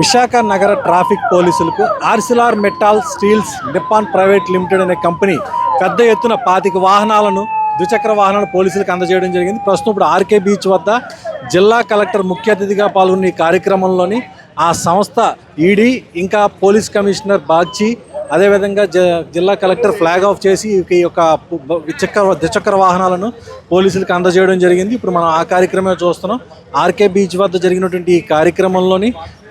విశాఖ నగర ట్రాఫిక్ పోలీసులకు Arcelor Mittal steels Nippon private limited అనే కంపెనీ పెద్ద ఎత్తున పాతిక వాహనాలను ద్విచక్ర వాహనాలు పోలీసులకు అందజేయడం జరిగింది. ప్రస్తుతం ఇప్పుడు ఆర్కే బీచ్ వద్ద జిల్లా కలెక్టర్ ముఖ్య అతిథిగా పాల్గొన్న ఈ కార్యక్రమంలోని ఆ సంస్థ ఈడీ ఇంకా పోలీస్ కమిషనర్ బాగ్చి అదేవిధంగా జ జిల్లా కలెక్టర్ ఫ్లాగ్ ఆఫ్ చేసి ఈ యొక్క ద్విచక్ర ద్విచక్ర వాహనాలను పోలీసులకు అందజేయడం జరిగింది. ఇప్పుడు మనం ఆ కార్యక్రమే చూస్తున్నాం. ఆర్కే బీచ్ వద్ద జరిగినటువంటి ఈ కార్యక్రమంలోని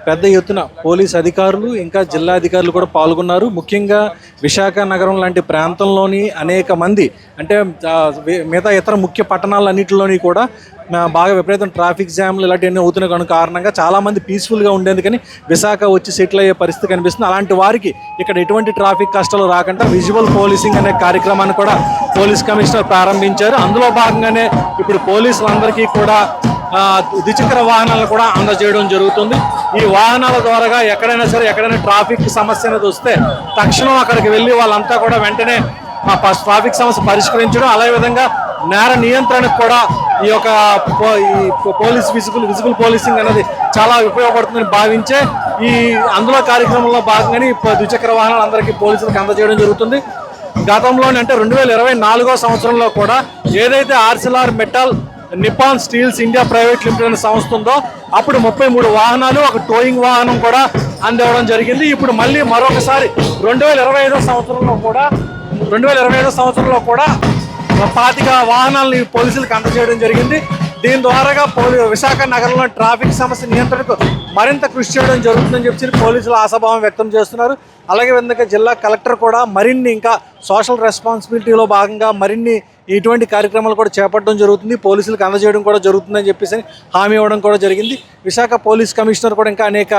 పెద్ద ఎత్తున పోలీస్ అధికారులు ఇంకా జిల్లా అధికారులు కూడా పాల్గొన్నారు. ముఖ్యంగా విశాఖ నగరం లాంటి ప్రాంతంలోని అనేక మంది అంటే మిగతా ఇతర ముఖ్య పట్టణాలన్నింటిలోని కూడా బాగా విపరీతం ట్రాఫిక్ జామ్లు ఇలాంటివన్నీ అవుతున్న కనుక కారణంగా చాలామంది పీస్ఫుల్గా ఉండేందుకని విశాఖ వచ్చి సెటిల్ అయ్యే పరిస్థితి కనిపిస్తుంది. అలాంటి వారికి ఇక్కడ ఎటువంటి ట్రాఫిక్ కష్టాలు రాకుండా విజువల్ పోలీసింగ్ అనే కార్యక్రమాన్ని కూడా పోలీస్ కమిషనర్ ప్రారంభించారు. అందులో భాగంగానే ఇప్పుడు పోలీసులందరికీ కూడా ద్విచక్ర వాహనాలను కూడా అందజేయడం జరుగుతుంది. ఈ వాహనాల ద్వారా ఎక్కడైనా సరే ఎక్కడైనా ట్రాఫిక్ సమస్య అనేది వస్తే తక్షణం అక్కడికి వెళ్ళి వాళ్ళంతా కూడా వెంటనే ట్రాఫిక్ సమస్య పరిష్కరించడం అదే విధంగా నేర నియంత్రణకు కూడా ఈ యొక్క ఈ పోలీస్ విజిబుల్ విజిబుల్ పోలీసింగ్ అనేది చాలా ఉపయోగపడుతుందని భావించే ఈ అందులో కార్యక్రమంలో భాగంగానే ఈ ద్విచక్ర వాహనాలు అందరికీ పోలీసులకు అందజేయడం జరుగుతుంది. గతంలోనే అంటే రెండు వేల ఇరవై నాలుగో సంవత్సరంలో కూడా ఏదైతే Arcelor Mittal Nippon steels India private limited అనే సంస్థ ఉందో అప్పుడు ముప్పై మూడు వాహనాలు ఒక టోయింగ్ వాహనం కూడా అందివ్వడం జరిగింది. ఇప్పుడు మళ్ళీ మరొకసారి రెండు వేల ఇరవై ఐదో సంవత్సరంలో కూడా రెండు వేల ఇరవై ఐదో సంవత్సరంలో కూడా పాతిక వాహనాలను పోలీసులకు అందజేయడం జరిగింది. దీని ద్వారాగా పోలీ విశాఖ నగరంలో ట్రాఫిక్ సమస్య నియంత్రణకు మరింత కృషి చేయడం జరుగుతుందని చెప్పి పోలీసులు ఆశాభావం వ్యక్తం చేస్తున్నారు. అలాగే విధంగా జిల్లా కలెక్టర్ కూడా మరిన్ని ఇంకా సోషల్ రెస్పాన్సిబిలిటీలో భాగంగా మరిన్ని ఇటువంటి కార్యక్రమాలు కూడా చేపట్టడం జరుగుతుంది. పోలీసులకు అందజేయడం కూడా జరుగుతుందని చెప్పేసి హామీ ఇవ్వడం కూడా జరిగింది. విశాఖ పోలీస్ కమిషనర్ కూడా ఇంకా అనేక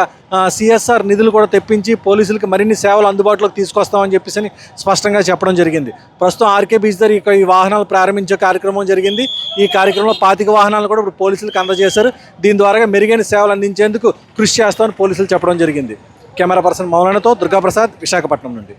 సిఎస్ఆర్ నిధులు కూడా తెప్పించి పోలీసులకు మరిన్ని సేవలు అందుబాటులోకి తీసుకొస్తామని చెప్పేసి స్పష్టంగా చెప్పడం జరిగింది. ప్రస్తుతం ఆర్కే బీచ్ దగ్గర ఈ వాహనాలు ప్రారంభించే కార్యక్రమం జరిగింది. ఈ కార్యక్రమంలో పాతిక వాహనాలు కూడా ఇప్పుడు పోలీసులకు అందజేశారు. దీని ద్వారా మెరుగైన సేవలు అందించేందుకు కృషి చేస్తామని పోలీసులు చెప్పడం జరిగింది. కెమెరా పర్సన్ మౌలానతో దుర్గాప్రసాద్ విశాఖపట్నం నుండి.